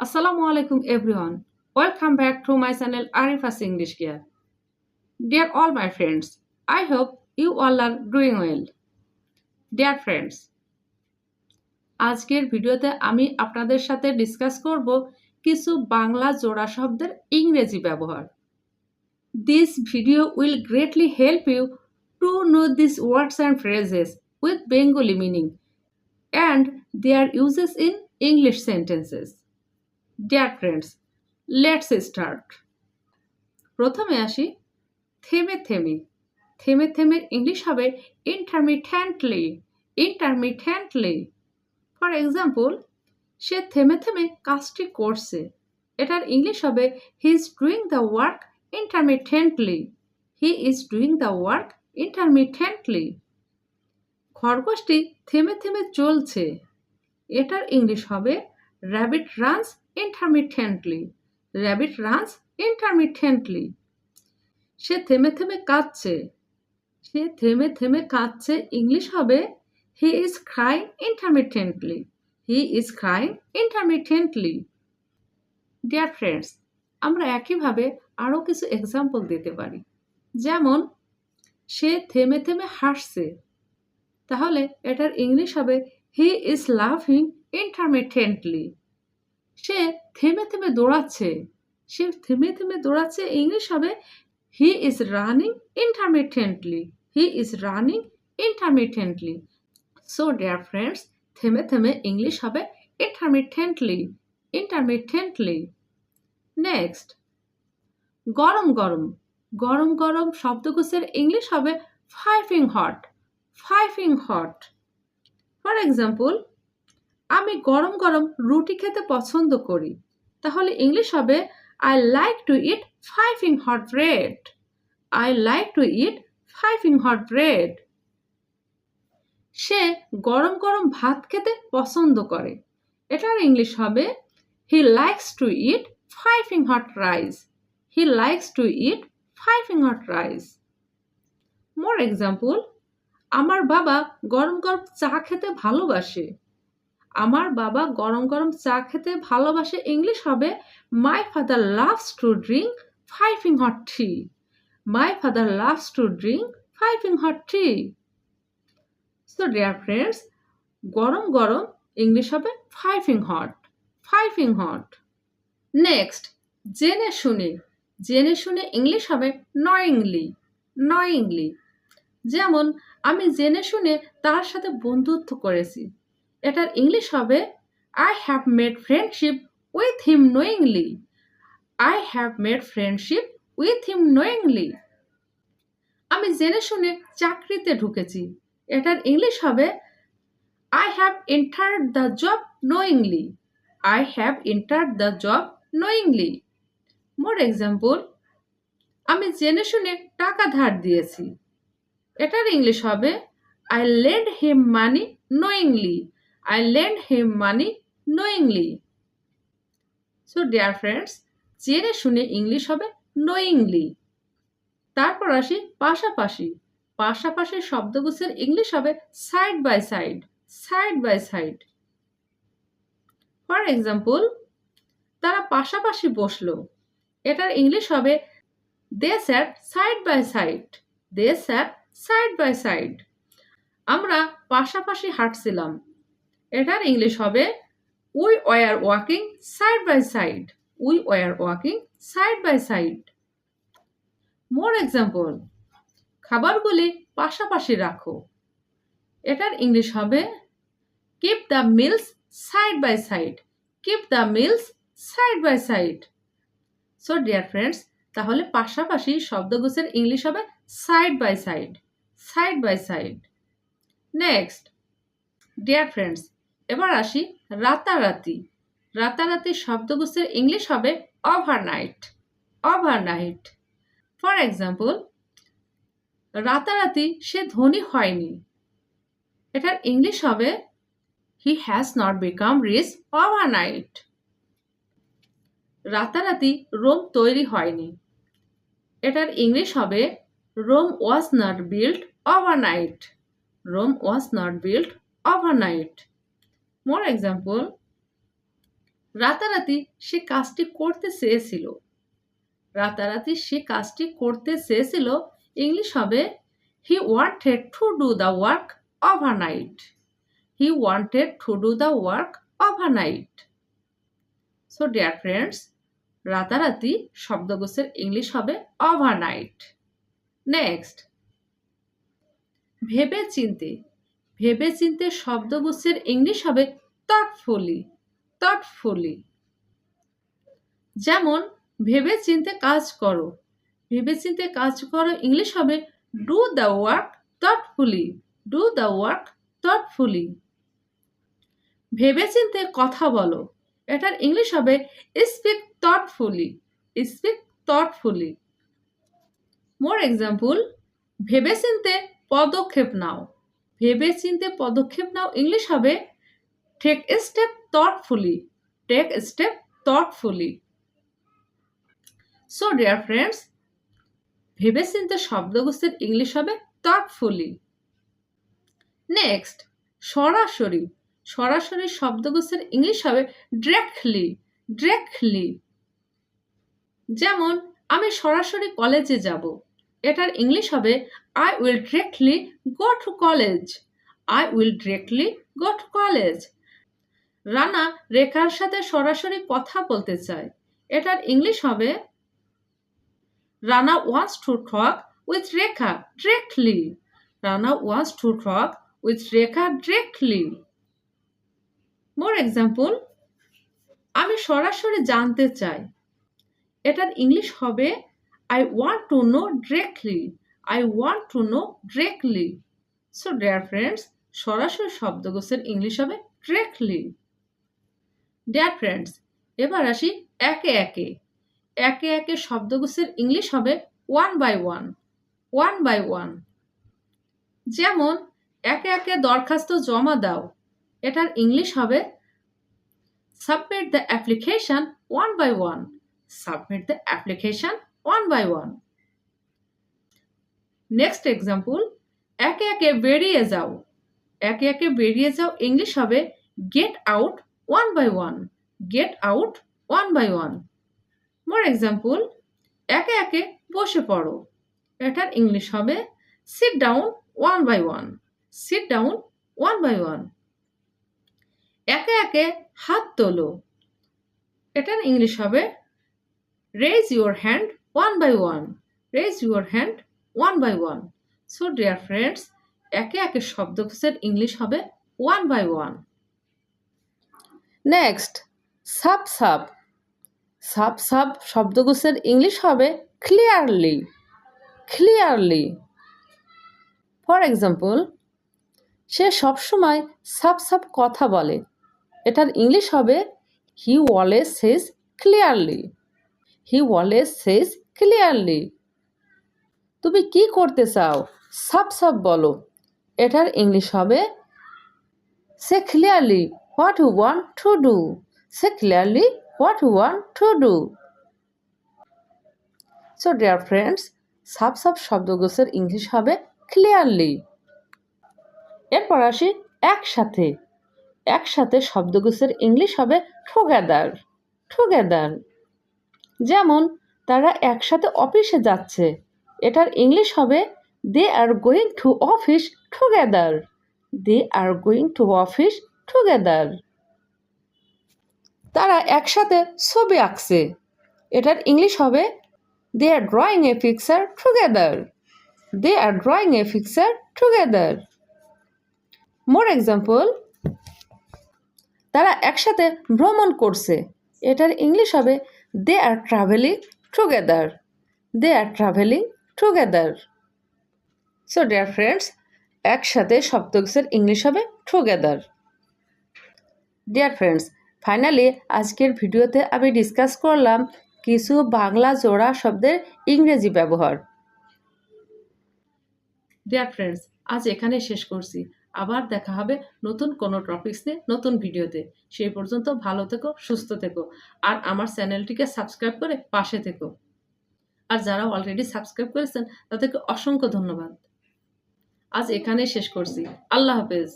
আসসালামু আলাইকুম everyone. Welcome back to my channel Arifa's English care dear all my friends I hope you all are doing well dear friends আজকের ভিডিওতে আমি আপনাদের সাথে discuss করব কিছু বাংলা জোড়া শব্দের ইংরেজি ব্যবহার। This video will greatly help you to know this words and phrases with Bengali meaning and they are uses in English sentences dear friends let's start প্রথমে আসি থেমে থেমে। থেমে থেমে ইংলিশ হবে ইন্টারমিটেন্টলি ইন্টারমিটেন্টলি ফর এক্সাম্পল সে থেমে থেমে কাজটি করছে। এটার ইংলিশ হবে he is doing the work intermittently he is doing the work intermittently খরগোশটি থেমে থেমে চলছে। এটার ইংলিশ হবে rabbit runs intermittently rabbit runs intermittently সে থেমে থেমে কাঁদছে। সে থেমে থেমে কাঁদছে। ইংলিশ হবে he is crying intermittently he is crying intermittently dear friends আমরা একইভাবে আরও কিছু এক্সাম্পল দিতে পারি। যেমন, সে থেমে থেমে হাসছে। তাহলে এটার ইংলিশ হবে হি ইজ লাভিং ইন্টারমিটেন্টলি সে থেমে থেমে দৌড়াচ্ছে। সে থেমে থেমে দৌড়াচ্ছে ইংলিশ হবে he is running intermittently he is running intermittently so dear friends থেমে থেমে ইংলিশ হবে ইন্টারমিটেন্টলি ইন্টারমিটেন্টলি নেক্সট গরম গরম। গরম গরম শব্দকোষের ইংলিশ হবে piping hot piping hot for example আমি গরম গরম রুটি খেতে পছন্দ করি। তাহলে ইংলিশ হবে I like to eat five piping hot bread I like to eat five piping hot bread সে গরম গরম ভাত খেতে পছন্দ করে। এটার ইংলিশ হবে he likes to eat five piping hot rice he likes to eat five piping hot rice more example আমার বাবা গরম গরম চা খেতে ভালোবাসে। আমার বাবা গরম গরম চা খেতে ভালোবাসে ইংলিশ হবে my father loves to drink piping hot tea my father loves to drink piping hot tea so dear friends গরম গরম ইংলিশ হবে piping hot piping hot next জেনে শুনে জেনে শুনে ইংলিশ হবে নয়িংলি নয়িংলি যেমন, আমি জেনে শুনে তার সাথে বন্ধুত্ব করেছি। এটার ইংলিশ হবে I have made friendship with him knowingly I have made friendship with him knowingly আমি জেনে শুনে চাকরিতে ঢুকেছি। এটার ইংলিশ হবে I have entered the job knowingly I have entered the job knowingly more example আমি জেনে শুনে টাকা ধার দিয়েছি। এটার ইংলিশ হবে I lend him money knowingly I lend him money knowingly so dear friends জেনে শুনে ইংলিশ হবে নোয়িংলি তারপর আসি পাশাপাশি। পাশাপাশি শব্দগুচ্ছের ইংলিশ হবে side by side side by side for example তারা পাশাপাশি বসল। এটার ইংলিশ হবে they sat side by side they sat side by side আমরা পাশাপাশি হাঁটছিলাম। এটার ইংলিশ হবে we were walking side by side we were walking side by side more example খাবারগুলি পাশাপাশি রাখো এটার ইংলিশ হবে keep the meals side by side keep the meals side by side so dear friends তাহলে পাশাপাশি শব্দগুচ্ছের English হবে side by side side by side next dear friends এবার আসি রাতারাতি। রাতারাতি শব্দগুচ্ছের ইংলিশ হবে ওভারনাইট ওভারনাইট ফর এক্সাম্পল রাতারাতি সে ধনী হয়নি। এটার ইংলিশ হবে he has not become rich overnight রাতারাতি রোম তৈরি হয়নি। এটার ইংলিশ হবে, Rome was not build overnight Rome was not built overnight. More example রাতারাতি সে কাজটি করতে চেয়েছিল। রাতারাতি সে কাজটি করতে চেয়েছিল ইংলিশ হবে he wanted to do the work overnight he wanted to do the work overnight so dear friends রাতারাতি শব্দগোছের ইংলিশ হবে ওভারনাইট নেক্সট ভেবে চিনতে ভেবে চিনতে শব্দগুচ্ছের ইংলিশ হবে তটফুলি তটফুলি যেমন ভেবে চিনতে কাজ করো। ভেবে চিনতে কাজ করো ইংলিশ হবে do the work thoughtfully do the work thoughtfully ভেবে চিনতে কথা বলো, এটার ইংলিশ হবে speak thoughtfully speak thoughtfully more example ভেবে চিনতে পদক্ষেপ নাও। ভেবে চিনতে পদক্ষেপ নাও ইংলিশ হবে take step thoughtfully take step thoughtfully so dear friends ভেবে চিনতে শব্দগোষ্ঠীর ইংলিশ হবে থটফুলি নেক্সট সরাসরি সরাসরি শব্দগোষ্ঠীর ইংলিশ হবে ডিরেক্টলি ডিরেক্টলি যেমন, আমি সরাসরি কলেজে যাব। এটার ইংলিশ হবে I will directly go to college I will directly go to college Rana রেখার সাথে সরাসরি কথা বলতে চায়। এটার ইংলিশ হবে Rana wants to talk with Rekha directly Rana wants to talk with Rekha directly more example আমি সরাসরি জানতে চাই। এটার ইংলিশ হবে I want to know directly I want to know directly so dear friends সরাসরি শব্দগোছের English হবে directly dear friends এবার আসি একে একে। একে একে শব্দগোছের ইংলিশ হবে one by one one by one যেমন, একে একে দরখাস্ত জমা দাও, এটার ইংলিশ হবে submit the application one by one submit the application one by one next example একে একে বেরিয়ে যাও। একে একে বেরিয়ে যাও ইংলিশ হবে get out one by one get out one by one more example একে একে বসে পড়ো। এটার ইংলিশ হবে sit down one by one sit down one by one একে একে হাত তোলো। এটার ইংলিশ হবে raise your hand one by one raise your hand one by one so dear friends একে একে শব্দকোষের ইংলিশ হবে ওয়ান বাই ওয়ান নেক্সট সাব সাব সাব সাব শব্দকোষের ইংলিশ হবে ক্লিয়ারলি ক্লিয়ারলি ফর এক্সাম্পল সে সবসময় সাব সাব কথা বলে। এটার ইংলিশ হবে he always says clearly he always says clearly তুমি কি করতে চাও? সাব সাব বলো। এটার ইংলিশ হবে, say clearly what you want to do say clearly what you want to do so dear friends sub সাব শব্দগোছের ইংলিশ হবে ক্লিয়ারলি এরপর আসি একসাথে। একসাথে শব্দগোছের ইংলিশ হবে টুগেদার টুগেদার যেমন, তারা একসাথে অফিসে যাচ্ছে। এটার ইংলিশ হবে they are going to office together they are going to office together তারা একসাথে ছবি আঁকছে। এটার ইংলিশ হবে they are drawing a picture together they are drawing a picture together more example তারা একসাথে ভ্রমণ করছে। এটার ইংলিশ হবে they are travelling together they are travelling together so dear friends একসাথে শব্দকের ইংলিশ হবে টুগেদার ডিয়ার ফ্রেন্ডস ফাইনালি আজকের ভিডিওতে আমি ডিসকাস করলাম কিছু বাংলা জোড়া শব্দের ইংরেজি ব্যবহার। ডিয়ার ফ্রেন্ডস আজ এখানে শেষ করছি। আবার দেখা হবে নতুন কোনো টপিক্স নিয়ে নতুন ভিডিওতে। সেই পর্যন্ত ভালো থেকো, সুস্থ থেকো। আর আমার চ্যানেলটিকে সাবস্ক্রাইব করে পাশে থেকো। আর যারা অলরেডি সাবস্ক্রাইব করেছেন তাদেরকে অসংখ্য ধন্যবাদ। আজ এখানে শেষ করছি। আল্লাহ হাফেজ।